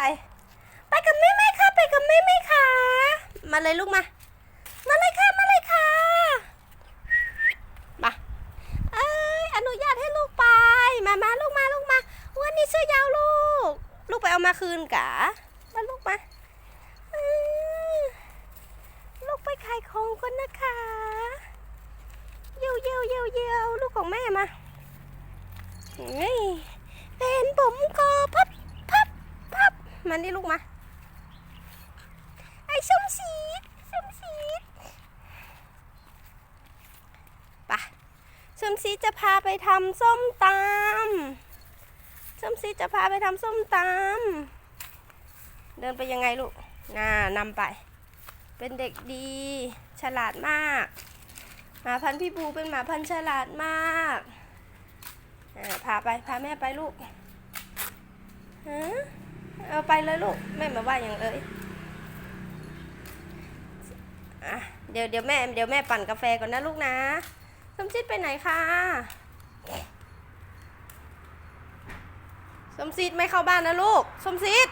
ไรไปกับแม่ไหมคะไปกับแม่ไหมคะมาเลยลูกมา มาเลยค่ะ มาเลยค่ะ มา เอ้ยอนุญาตให้ลูกไป มามาลูกมาลูกมา วันนี้เสื้อยาวลูก ลูกไปเอามาคืนกะมาลูกมาลูกไปขายของก่อนนะคะเยวเยวเยวเยวลูกของแม่มาเฮ้ยเป็นผมก็พับพับพับ มานี่ลูกมา ไอ้ส้มสีดส้มสีดไปะส้มสีดจะพาไปทำส้มตำส้มสีดจะพาไปทำส้มตำเดินไปยังไงลูกน่านำไป เป็นเด็กดี ฉลาดมากหมาพันธุ์พี่บูเป็นหมาพันธุ์ฉลาดมากพาไป พาแม่ไปลูกฮะ เอาไปเลยลูกแม่มาว่าอย่างเอ้ยอะเดี๋ยวเดี๋ยวแม่เดี๋ยวแม่ปั่นกาแฟก่อนนะลูกนะสมจิตไปไหนคะสมจิตไม่เข้าบ้านนะลูกสมจิต